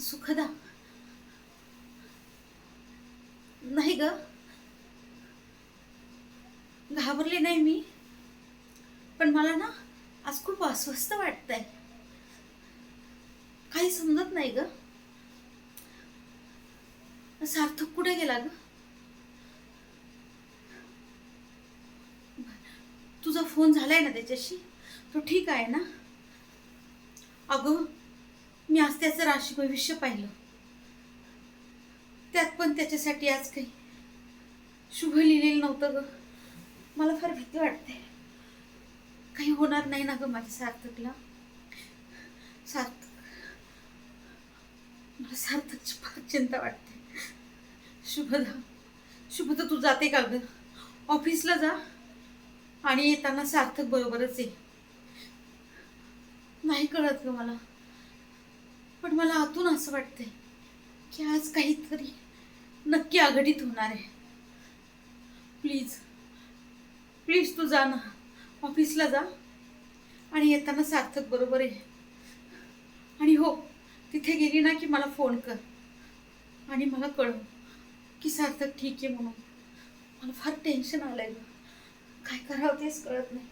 सुखदा. नाही ग. घाबरले नाही मी. पण मला ना आज खूप अस्वस्थ वाटतंय. काही समजत नाही ग. सार्थक कुठे गेला ग? तुझा फोन झालाय ना त्याच्याशी? तो ठीक आहे ना? अगं मी आज त्याचं राशी भविष्य पाहिलं. त्यात पण त्याच्यासाठी आज काही शुभ लिहिलेलं नव्हतं ग. मला फार भीती वाटते. काही होणार नाही ना ग माझ्या सार्थकला. सार्थक मला सार्थकची फार चिंता वाटते. शुभदा शुभदा तू जाते का ग? ऑफिसला जा आणि येताना सार्थक बरोबरच ये. नाही कळत ग मला. पण मला आतून असं वाटतंय की आज काहीतरी नक्की आघाडीत होणार आहे. प्लीज प्लीज तू जा ना. ऑफिसला जा. आणि येताना सार्थक बरोबर आहे आणि हो तिथे गेली ना की मला फोन कर. आणि मला कळव की सार्थक ठीक आहे म्हणून. मला फार टेन्शन आलंय ग. काय करावं तेच कळत नाही.